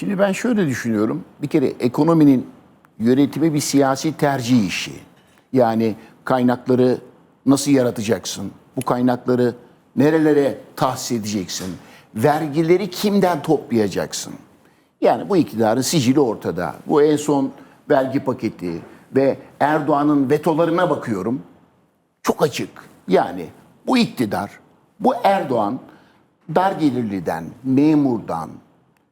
Şimdi ben şöyle düşünüyorum. Bir kere ekonominin yönetimi bir siyasi tercih işi. Yani kaynakları nasıl yaratacaksın? Bu kaynakları nerelere tahsis edeceksin? Vergileri kimden toplayacaksın? Yani bu iktidarın sicili ortada. Bu en son vergi paketi ve Erdoğan'ın vetolarına bakıyorum. Çok açık. Yani bu iktidar, bu Erdoğan dar gelirliden, memurdan,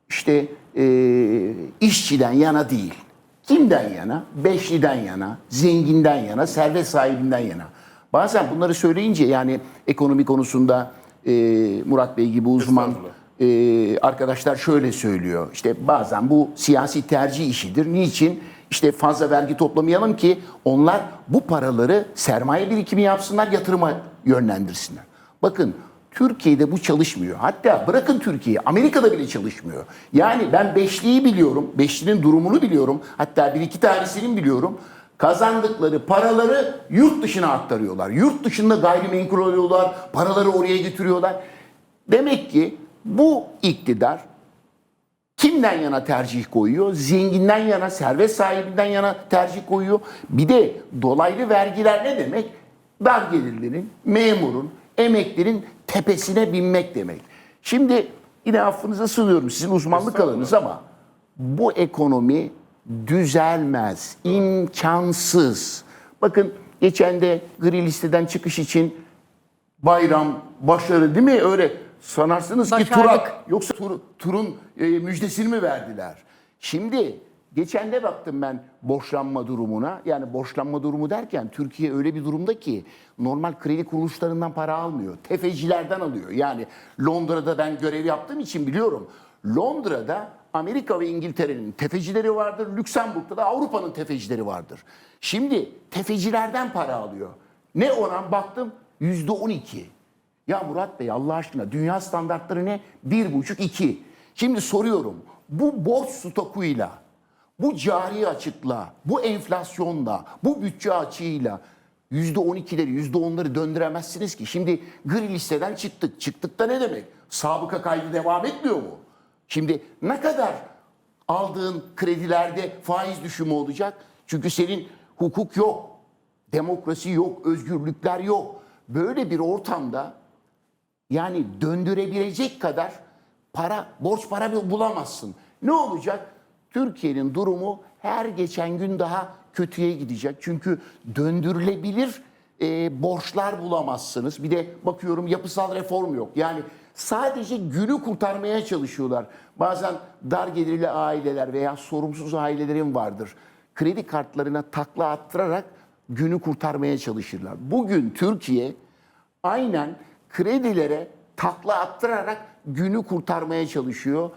işte eee, işçiden yana değil. Kimden yana? Beşliden yana, zenginden yana, servet sahibinden yana. Bazen bunları söyleyince yani ekonomi konusunda eee, Murat Bey gibi uzman ee, arkadaşlar şöyle söylüyor. İşte bazen bu siyasi tercih işidir. Niçin? İşte fazla vergi toplamayalım ki onlar bu paraları sermaye birikimi yapsınlar, yatırıma yönlendirsinler. Bakın Türkiye'de bu çalışmıyor. Hatta bırakın Türkiye'yi, Amerika'da bile çalışmıyor. Yani ben Beşli'yi biliyorum, Beşli'nin durumunu biliyorum. Hatta bir iki tanesini biliyorum. Kazandıkları paraları yurt dışına aktarıyorlar. Yurt dışında gayrimenkul alıyorlar, paraları oraya getiriyorlar. Demek ki bu iktidar kimden yana tercih koyuyor? Zenginden yana, servet sahibinden yana tercih koyuyor. Bir de dolaylı vergiler ne demek? Dar gelirlerin, memurun, emeklerin tepesine binmek demek. Şimdi yine affınıza sığınıyorum sizin uzmanlık alanınız ama bu ekonomi düzelmez, imkansız. Bakın geçen de gri listeden çıkış için bayram, başarı değil mi? Öyle sanarsınız ki Başardık. Turak. Yoksa tur, turun e, müjdesini mi verdiler? Şimdi geçen de baktım ben borçlanma durumuna. Yani borçlanma durumu derken Türkiye öyle bir durumda ki normal kredi kuruluşlarından para almıyor. Tefecilerden alıyor. Yani Londra'da ben görev yaptığım için biliyorum. Londra'da Amerika ve İngiltere'nin tefecileri vardır. Lüksemburg'da da Avrupa'nın tefecileri vardır. Şimdi tefecilerden para alıyor. Ne oran baktım? Yüzde on iki. Ya Murat Bey Allah aşkına dünya standartları ne? Bir buçuk iki. Şimdi soruyorum bu borç stokuyla, bu cari açıkla, bu enflasyonla, bu bütçe açığıyla yüzde on ikileri, yüzde onları döndüremezsiniz ki. Şimdi gri listeden çıktık. Çıktık da ne demek? Sabıka kaydı devam etmiyor mu? Şimdi ne kadar aldığın kredilerde faiz düşümü olacak? Çünkü senin hukuk yok, demokrasi yok, özgürlükler yok. Böyle bir ortamda yani döndürebilecek kadar para, borç para bulamazsın. Ne olacak? Türkiye'nin durumu her geçen gün daha kötüye gidecek. Çünkü döndürülebilir e, borçlar bulamazsınız. Bir de bakıyorum yapısal reform yok. Yani sadece günü kurtarmaya çalışıyorlar. Bazen dar gelirli aileler veya sorumsuz ailelerin vardır. Kredi kartlarına takla attırarak günü kurtarmaya çalışırlar. Bugün Türkiye aynen kredilere takla attırarak günü kurtarmaya çalışıyor.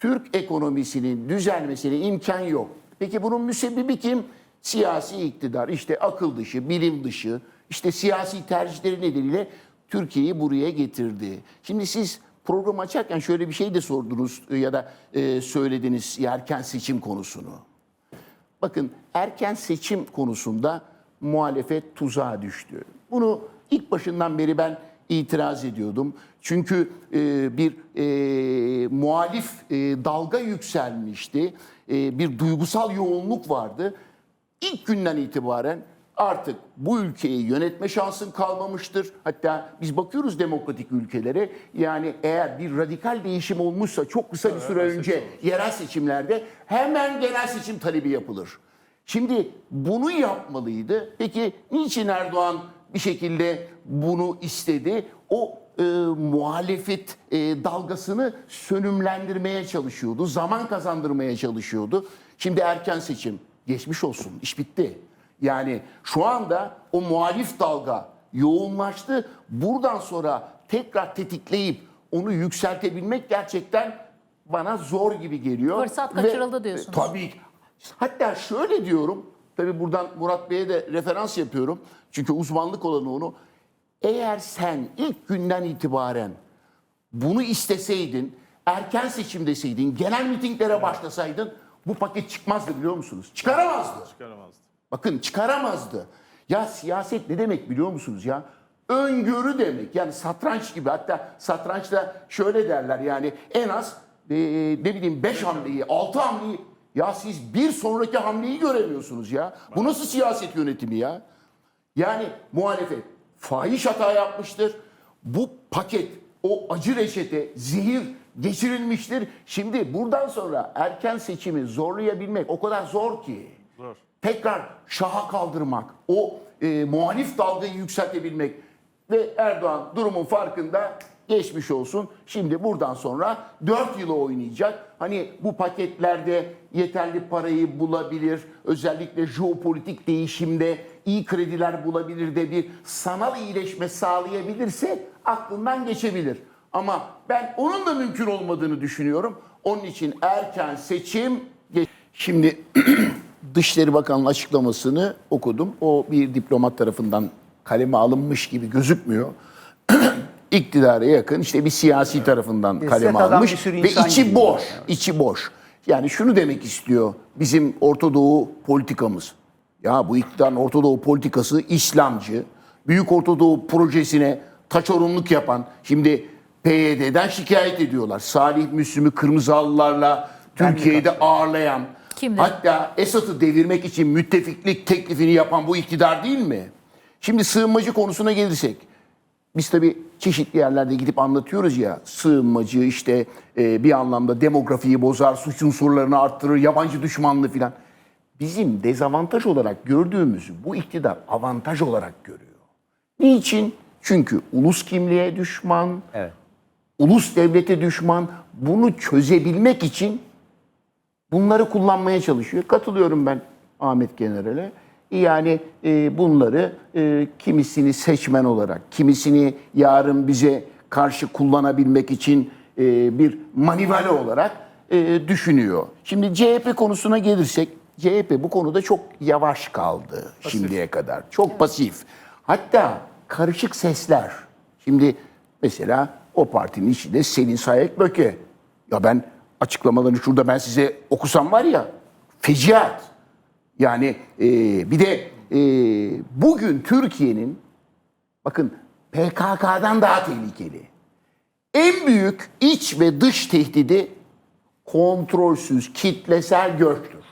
Türk ekonomisinin düzelmesine imkan yok. Peki bunun müsebbibi kim? Siyasi iktidar, işte akıl dışı, bilim dışı, işte siyasi tercihleri nedeniyle Türkiye'yi buraya getirdi. Şimdi siz program açarken şöyle bir şey de sordunuz ya da e, söylediniz erken seçim konusunu. Bakın erken seçim konusunda muhalefet tuzağa düştü. Bunu ilk başından beri ben itiraz ediyordum. Çünkü e, bir e, muhalif e, dalga yükselmişti. E, bir duygusal yoğunluk vardı. İlk günden itibaren artık bu ülkeyi yönetme şansın kalmamıştır. Hatta biz bakıyoruz demokratik ülkelere. Yani eğer bir radikal değişim olmuşsa çok kısa bir süre önce yerel seçimlerde hemen genel seçim talebi yapılır. Şimdi bunu yapmalıydı. Peki niçin Erdoğan bir şekilde bunu istedi? O e, muhalefet e, dalgasını sönümlendirmeye çalışıyordu. Zaman kazandırmaya çalışıyordu. Şimdi erken seçim. Geçmiş olsun. iş bitti. Yani şu anda o muhalif dalga yoğunlaştı. Buradan sonra tekrar tetikleyip onu yükseltebilmek gerçekten bana zor gibi geliyor. Fırsat Ve- kaçırıldı diyorsunuz. Tabii. Hatta şöyle diyorum. Tabii buradan Murat Bey'e de referans yapıyorum. Çünkü uzmanlık olanı onu. Eğer sen ilk günden itibaren bunu isteseydin, erken seçim deseydin, genel mitinglere başlasaydın bu paket çıkmazdı biliyor musunuz? Çıkaramazdı. Çıkaramazdı. Bakın çıkaramazdı. Ya siyaset ne demek biliyor musunuz ya? Öngörü demek. Yani satranç gibi. Hatta satrançta şöyle derler yani en az e, ne bileyim 5 hamleyi, 6 hamleyi ya siz bir sonraki hamleyi göremiyorsunuz ya. Bu nasıl siyaset yönetimi ya? Yani muhalefet fahiş hata yapmıştır. Bu paket, o acı reçete, zehir geçirilmiştir. Şimdi buradan sonra erken seçimi zorlayabilmek o kadar zor ki. Tekrar şaha kaldırmak, o e, muhalif dalgayı yükseltebilmek ve Erdoğan durumun farkında geçmiş olsun. Şimdi buradan sonra 4 yılı oynayacak. Hani bu paketlerde yeterli parayı bulabilir. Özellikle jeopolitik değişimde iyi krediler bulabilir de bir sanal iyileşme sağlayabilirse aklından geçebilir. Ama ben onun da mümkün olmadığını düşünüyorum. Onun için erken seçim Şimdi Dışişleri Bakanı'nın açıklamasını okudum. O bir diplomat tarafından kaleme alınmış gibi gözükmüyor. İktidara yakın işte bir siyasi tarafından adam bir sürü ve insan içi gibi. boş, içi boş. Yani şunu demek istiyor bizim Orta Doğu politikamız. Ya bu iktidarın Orta Doğu politikası İslamcı. Büyük Orta Doğu projesine taçorunluk yapan, şimdi PYD'den şikayet ediyorlar. Salih Müslüm'ü kırmızı halılarla Türkiye'de ağırlayan, Kimler? hatta Esad'ı devirmek için müttefiklik teklifini yapan bu iktidar değil mi? Şimdi sığınmacı konusuna gelirsek, biz tabii çeşitli yerlerde gidip anlatıyoruz ya sığınmacı işte e, bir anlamda demografiyi bozar, suç unsurlarını arttırır, yabancı düşmanlığı filan. Bizim dezavantaj olarak gördüğümüzü bu iktidar avantaj olarak görüyor. Niçin? Çünkü ulus kimliğe düşman, Evet. ulus devlete düşman. Bunu çözebilmek için bunları kullanmaya çalışıyor. Katılıyorum ben Ahmet General'e. Yani e, bunları e, kimisini seçmen olarak, kimisini yarın bize karşı kullanabilmek için e, bir manivale olarak e, düşünüyor. Şimdi CHP konusuna gelirsek, CHP bu konuda çok yavaş kaldı şimdiye kadar. Çok pasif. Hatta karışık sesler. Şimdi mesela o partinin içinde Selin Sayek Böke. Ya ben açıklamalarını şurada ben size okusam var ya feciat. Yani e, bir de e, bugün Türkiye'nin bakın PKK'dan daha tehlikeli. En büyük iç ve dış tehdidi kontrolsüz kitlesel göçtür.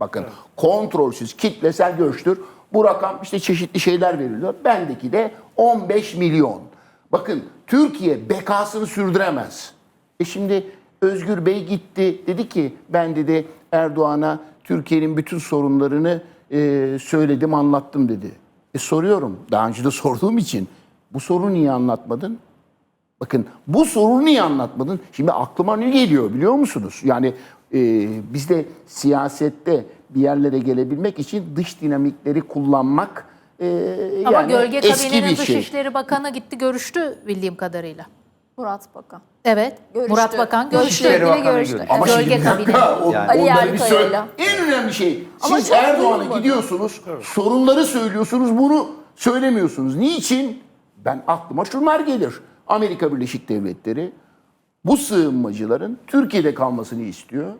Bakın kontrolsüz kitlesel göçtür. Bu rakam işte çeşitli şeyler veriliyor. Bendeki de 15 milyon. Bakın Türkiye bekasını sürdüremez. E şimdi Özgür Bey gitti dedi ki ben dedi Erdoğan'a Türkiye'nin bütün sorunlarını e, söyledim anlattım dedi. E soruyorum daha önce de sorduğum için bu sorunu niye anlatmadın? Bakın bu sorunu niye anlatmadın? Şimdi aklıma ne geliyor biliyor musunuz? Yani e, bizde siyasette bir yerlere gelebilmek için dış dinamikleri kullanmak e, Ama yani Gölge eski Kabine'nin bir şey. Dışişleri Bakanı gitti görüştü bildiğim kadarıyla. Murat Bakan. Evet. Görüştü. Murat Bakan görüştü. Dışişleri Bakanı görüştü. görüştü. Ama Gölge şimdi bir dakika, kabinesi. o- Yani. Ali onları bir söyle. Yerlikaya'yla. En önemli şey Ama siz çok Erdoğan'a duymadım. gidiyorsunuz, sorunları söylüyorsunuz, bunu söylemiyorsunuz. Niçin? Ben aklıma şunlar gelir. Amerika Birleşik Devletleri bu sığınmacıların Türkiye'de kalmasını istiyor.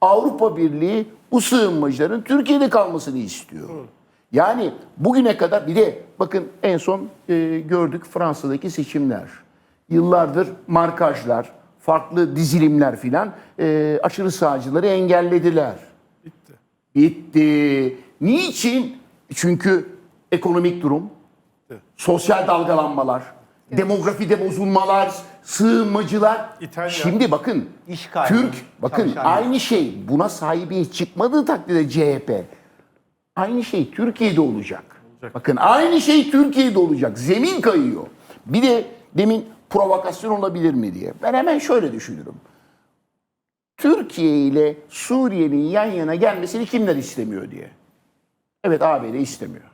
Avrupa Birliği bu sığınmacıların Türkiye'de kalmasını istiyor. Yani bugüne kadar bir de bakın en son e, gördük Fransa'daki seçimler. Yıllardır markajlar, farklı dizilimler filan e, aşırı sağcıları engellediler. Bitti. Bitti. Niçin? Çünkü ekonomik durum, sosyal dalgalanmalar, demografide bozulmalar, sığınmacılar. İtalya. Şimdi bakın İş kaybı, Türk bakın çalışan aynı şey buna sahibiyet çıkmadığı takdirde CHP aynı şey Türkiye'de olacak. Bakın aynı şey Türkiye'de olacak. Zemin kayıyor. Bir de demin provokasyon olabilir mi diye. Ben hemen şöyle düşünürüm. Türkiye ile Suriye'nin yan yana gelmesini kimler istemiyor diye. Evet ABD istemiyor.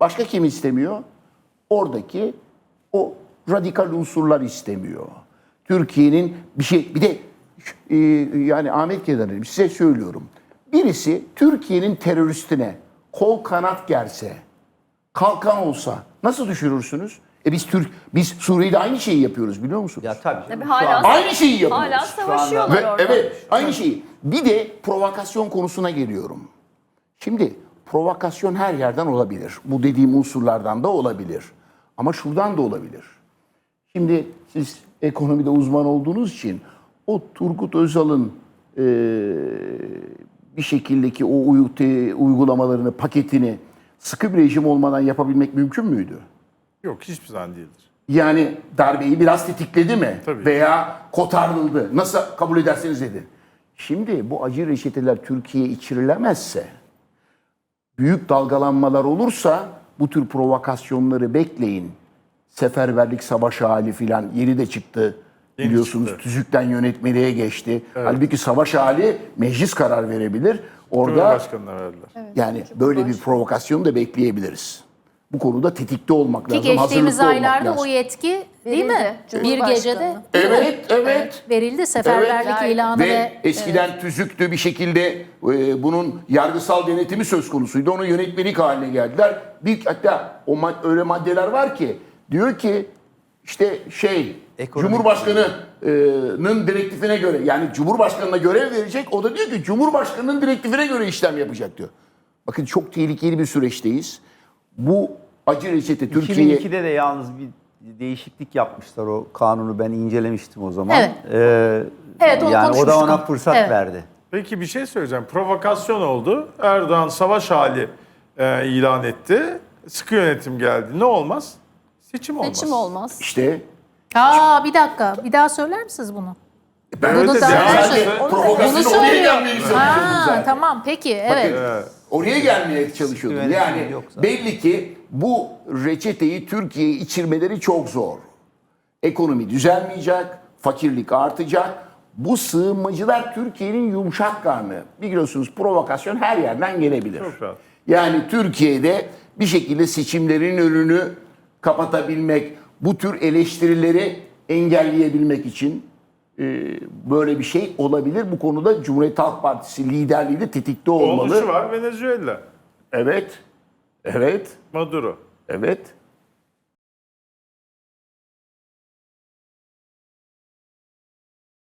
Başka kim istemiyor? Oradaki o radikal unsurlar istemiyor. Türkiye'nin bir şey bir de e, yani Ahmet Kedan'ım size söylüyorum. Birisi Türkiye'nin teröristine kol kanat gerse, kalkan olsa nasıl düşürürsünüz? E biz Türk biz Suriye'de aynı şeyi yapıyoruz biliyor musunuz? Ya tabii. Tabii hala- Aynı şeyi yapıyoruz. Hala savaşıyorlar Ve, orada. evet, aynı şeyi. Bir de provokasyon konusuna geliyorum. Şimdi provokasyon her yerden olabilir. Bu dediğim unsurlardan da olabilir. Ama şuradan da olabilir. Şimdi siz ekonomide uzman olduğunuz için o Turgut Özal'ın e, bir şekildeki o uygulamalarını, paketini sıkı bir rejim olmadan yapabilmek mümkün müydü? Yok hiçbir zaman değildir. Yani darbeyi biraz tetikledi mi? Tabii. Veya kotarıldı. Nasıl kabul ederseniz edin. Şimdi bu acı reçeteler Türkiye'ye içirilemezse, büyük dalgalanmalar olursa bu tür provokasyonları bekleyin. Seferberlik savaş hali filan yeni de çıktı. Yeni Biliyorsunuz çıktı. tüzükten yönetmeliğe geçti. Halbuki savaş hali meclis karar verebilir. Orada Cumhurbaşkanına verdiler. yani böyle bir provokasyonu da bekleyebiliriz. Bu konuda tetikte olmak Ki lazım. geçtiğimiz hazırlıklı olmak aylarda lazım. o yetki değil mi? Verildi. Bir Cumhurbaşkanı. gecede Evet, evet. verildi seferberlik Evet. ilanı Ve ve eskiden tüzüktü bir şekilde e, bunun yargısal denetimi söz konusuydu. Onu yönetmelik haline geldiler. Bir hatta o öyle maddeler var ki diyor ki işte şey Ekonomik- Cumhurbaşkanı'nın direktifine göre yani Cumhurbaşkanı'na görev verecek. O da diyor ki Cumhurbaşkanı'nın direktifine göre işlem yapacak diyor. Bakın çok tehlikeli bir süreçteyiz. Bu acı reçete Türkiye'ye 2002'de de yalnız bir değişiklik yapmışlar o kanunu ben incelemiştim o zaman. Evet. Ee, Evet, onu yani o da ona fırsat Evet. verdi. Peki bir şey söyleyeceğim. Provokasyon oldu. Erdoğan savaş hali e, ilan etti. Sıkı yönetim geldi. Ne olmaz? Seçim olmaz. Seçim olmaz. işte Aa bir dakika bir daha söyler misiniz bunu? ben Bunu ben önce- sadece Bunu provokasyonu oraya söylüyor. gelmeye çalışıyordum Ha, zaten. tamam peki evet. Evet. Oraya gelmeye çalışıyordum. Yani belli ki bu reçeteyi Türkiye'ye içirmeleri çok zor. Ekonomi düzelmeyecek, fakirlik artacak. Bu sığınmacılar Türkiye'nin yumuşak karnı. Biliyorsunuz provokasyon her yerden gelebilir. Çok rahat. Yani Türkiye'de bir şekilde seçimlerin önünü kapatabilmek, bu tür eleştirileri engelleyebilmek için böyle bir şey olabilir. Bu konuda Cumhuriyet Halk Partisi liderliği de tetikte olmalı. Oluşu var Venezuela. Evet. Evet. Maduro. Evet.